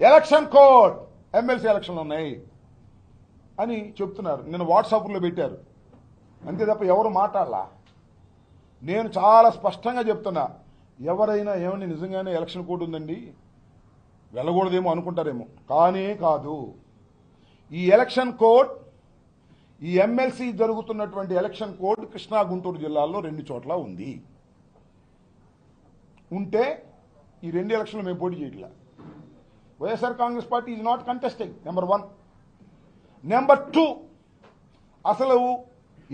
Election code! MLC ఎలక్షన్లు ఉన్నాయి. అని చెప్తున్నారు. నేను వాట్సాప్లో పెట్టారు. అంతే తప్ప ఎవరు మాట్లాడలా? నేను చాలా స్పష్టంగా చెప్తున్నా. ఎవరైనా ఏమని నిజంగానే ఎలక్షన్ కోడ్ ఉందండి? వెళ్ళకూడదేమో అనుకుంటారేమో. కానే కాదు. ఈ ఎలక్షన్ కోడ్ ఈ ఎమ్మెల్సీ జరుగుతున్నటువంటి ఎలక్షన్ కోడ్ కృష్ణా గుంటూరు జిల్లాల్లో రెండు చోట్ల ఉంది. ఉంటే ఈ రెండు ఎలక్షన్లు మేము పోటీ చేయట్లా. YSR Congress party is not contesting number one number two అసలు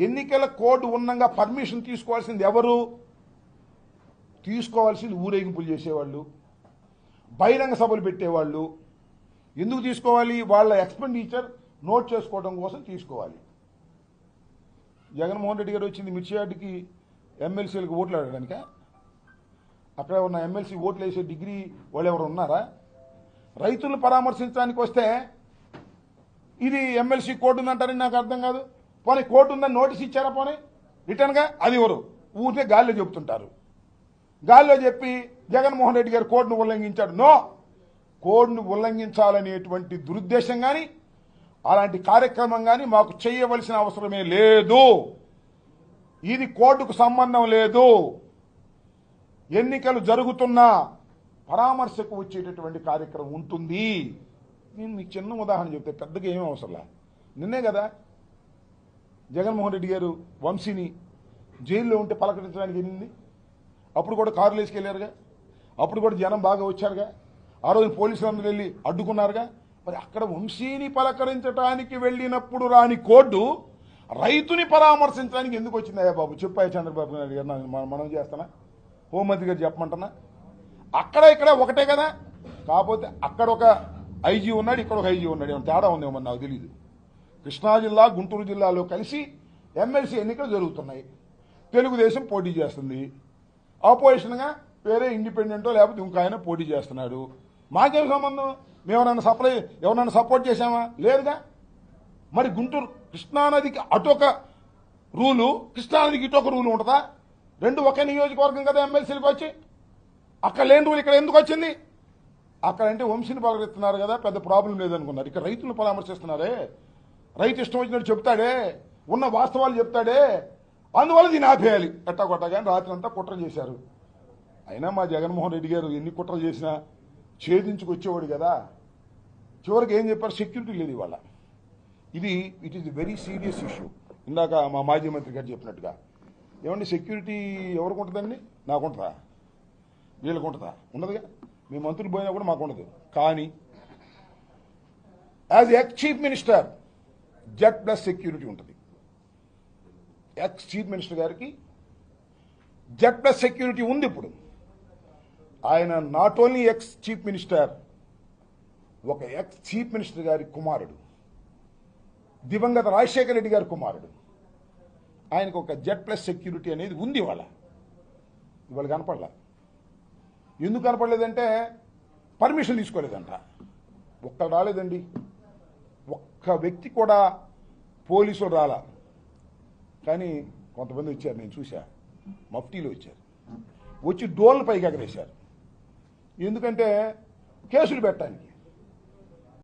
ఎన్నికల కోడ్ ఉన్నంగా పర్మిషన్ తీసుకోవాల్సింది ఎవరు? తీసుకోవాల్సింది ఊరేగింపులు చేసేవాళ్ళు బహిరంగ సభలు పెట్టేవాళ్ళు. ఎందుకు తీసుకోవాలి? వాళ్ళ ఎక్స్పెండిచర్ నోట్ చేసుకోవడం కోసం తీసుకోవాలి. జగన్మోహన్ రెడ్డి గారు వచ్చింది మిర్చియాడికి ఎమ్మెల్సీలకు ఓట్లు అడగడానిక? అక్కడ ఉన్న ఎమ్మెల్సీ ఓట్లు వేసే డిగ్రీ వాళ్ళు ఎవరు ఉన్నారా? రైతులను పరామర్శించడానికి వస్తే ఇది ఎమ్మెల్సీ కోర్టు ఉందంటారని నాకు అర్థం కాదు. పోనీ కోర్టు ఉందని నోటీస్ ఇచ్చారా పోనీ? రిటర్న్గా? అది ఎవరు? ఊరికే గాలిలో చెప్తుంటారు గాలిలో చెప్పి జగన్మోహన్ రెడ్డి గారు కోర్టును ఉల్లంఘించాడు. నో! కోడ్ను ఉల్లంఘించాలనేటువంటి దురుద్దేశం కానీ అలాంటి కార్యక్రమం కానీ మాకు చేయవలసిన అవసరమే లేదు. ఇది కోర్టుకు సంబంధం లేదు. ఎన్నికలు జరుగుతున్నా పరామర్శకు వచ్చేటటువంటి కార్యక్రమం ఉంటుంది. నేను మీకు చిన్న ఉదాహరణ చెప్తే పెద్దగా ఏమీ అవసరంలా నిన్నే కదా జగన్మోహన్ రెడ్డి గారు వంశీని జైల్లో ఉంటే పలకరించడానికి వెళ్ళింది. అప్పుడు కూడా కారులు వేసుకెళ్ళారుగా అప్పుడు కూడా జనం బాగా వచ్చారుగా. ఆ రోజు పోలీసులు అందరూ వెళ్ళి అడ్డుకున్నారుగా. మరి అక్కడ వంశీని పలకరించడానికి వెళ్ళినప్పుడు రాని కోర్టు రైతుని పరామర్శించడానికి ఎందుకు వచ్చిందయ్యా బాబు? చెప్పాయి చంద్రబాబు నాయుడు గారు మనం- చేస్తానా? హోంమంత్రి గారు చెప్పమంటున్నా? అక్కడ ఇక్కడ ఒకటే కదా? కాకపోతే అక్కడ ఒక ఐజీ ఉన్నాడు ఇక్కడ ఒక ఐజీ ఉన్నాడు. ఏమన్నా తేడా ఉందేమో నాకు తెలియదు కృష్ణా జిల్లా గుంటూరు జిల్లాలో కలిసి ఎమ్మెల్సీ ఎన్నికలు జరుగుతున్నాయి. తెలుగుదేశం పోటీ చేస్తుంది. ఆపోజిషన్గా వేరే ఇండిపెండెంటో లేకపోతే ఇంకో ఆయన పోటీ చేస్తున్నాడు. మాకేం సంబంధం? మేమన్నా సప్లై ఎవరన్నా సపోర్ట్ చేశామా? లేదుగా మరి గుంటూరు కృష్ణానదికి అటొక రూలు కృష్ణానదికి ఇటొక రూలు ఉంటుందా? రెండు ఒకే నియోజకవర్గం కదా ఎమ్మెల్సీలకు వచ్చి? అక్కడ లేని రూల్ ఇక్కడ ఎందుకు వచ్చింది? అక్కడ అంటే వంశీని పలకరిస్తున్నారు కదా పెద్ద ప్రాబ్లం లేదనుకున్నారు. ఇక్కడ రైతులను పరామర్శిస్తున్నారే రైతు ఇష్టం వచ్చినట్టు చెప్తాడే? ఉన్న వాస్తవాలు చెప్తాడే? అందువల్ల దీన్ని ఆపేయాలి. ఎట్టా కొట్టా కానీ రాత్రి అంతా కుట్ర చేశారు. అయినా మా జగన్మోహన్ రెడ్డి గారు ఎన్ని కుట్ర చేసినా ఛేదించుకొచ్చేవాడు కదా. చివరికి ఏం చెప్పారు? సెక్యూరిటీ లేదు ఇవాళ. ఇది it is very serious issue ఇందాక మా మాజీ మంత్రి గారు చెప్పినట్టుగా. ఏమండి సెక్యూరిటీ ఎవరికి ఉంటుందండి? నాకు ఉంటుందా వీళ్ళకు ఉంటుందా ఉండదుగా మీ మంత్రులు పోయినా కూడా మాకు ఉండదు కానీ as ex chief minister Z plus security ఉంటుంది. ఎక్స్ చీఫ్ మినిస్టర్ గారికి జెడ్ ప్లస్ సెక్యూరిటీ ఉంది ఇప్పుడు. ఆయన not only ex chief minister ఒక ఎక్స్ చీఫ్ మినిస్టర్ గారి కుమారుడు. దివంగత రాజశేఖర రెడ్డి గారి కుమారుడు. ఆయనకు ఒక జెడ్ ప్లస్ సెక్యూరిటీ అనేది ఉంది ఇవాళ. ఇవాళ కనపడలా? ఎందుకు కనపడలేదంటే పర్మిషన్ తీసుకోలేదంట. ఒక్క రాలేదండి. ఒక్క వ్యక్తి కూడా పోలీసులు రాలా. కానీ కొంతమంది వచ్చారు నేను చూశా. మఫ్టీలో వచ్చారు. వచ్చి డోర్లు పైకి ఎగరేశారు. ఎందుకంటే కేసులు పెట్టడానికి.